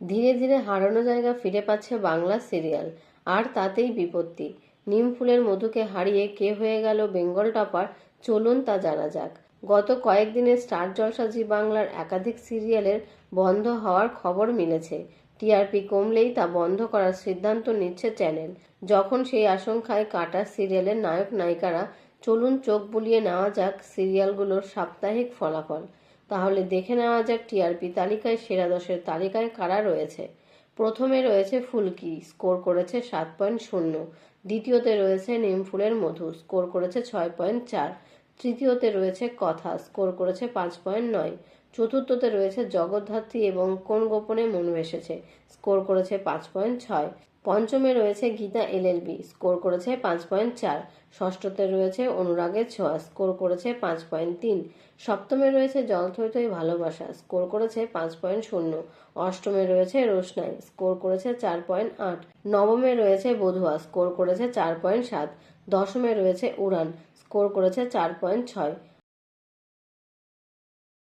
ধীরে ধীরে হারানো জায়গা ফিরে পাচ্ছে বাংলা সিরিয়াল। আর তাতেই বিপত্তি। নিম ফুলের মধুকে হারিয়ে কে হয়ে গেল বেঙ্গল টপার, চলুন তা জানা যাক। গত কয়েকদিনে স্টার জলসা জি বাংলার একাধিক সিরিয়ালের বন্ধ হওয়ার খবর মিলেছে। টিআরপি কমলেই তা বন্ধ করার সিদ্ধান্ত নিচ্ছে চ্যানেল। যখন সেই আশঙ্কায় কাটা সিরিয়ালের নায়ক নায়িকারা চলুন চোখ বুলিয়ে নেওয়া যাক সিরিয়ালগুলোর সাপ্তাহিক ফলাফল। তাহলে দেখে নেওয়া যাক টিআরপি তালিকায় সেরা দশের তালিকায় কারা রয়েছে। প্রথমে রয়েছে ফুলকি, স্কোর করেছে সাত পয়েন্ট শূন্য। দ্বিতীয়তে রয়েছে নিমফুলের মধু, স্কোর করেছে ছয় পয়েন্ট চার। তৃতীয়তে রয়েছে কথা, স্কোর করেছে পাঁচ পয়েন্ট নয়। চতুর্থতে রয়েছে জগদ্ধাত্রী এবং কোন গোপনে মন ভেসেছে স্কোর করেছে পাঁচ পয়েন্ট ছয়। পঞ্চমে রয়েছে গীতা এলএলবি, স্কোর করেছে পাঁচ পয়েন্ট চার। ষষ্ঠতে রয়েছে অনুরাগের ছোঁয়া, স্কোর করেছে পাঁচ পয়েন্ট তিন। সপ্তমে রয়েছে জল থই থই ভালোবাসা, স্কোর করেছে পাঁচ পয়েন্ট শূন্য। অষ্টমে রয়েছে রোশনাই, স্কোর করেছে চার পয়েন্ট আট। নবমে রয়েছে বধুয়া, স্কোর করেছে চার পয়েন্ট সাত। দশমে রয়েছে উড়ান, স্কোর করেছে চার পয়েন্ট ছয়।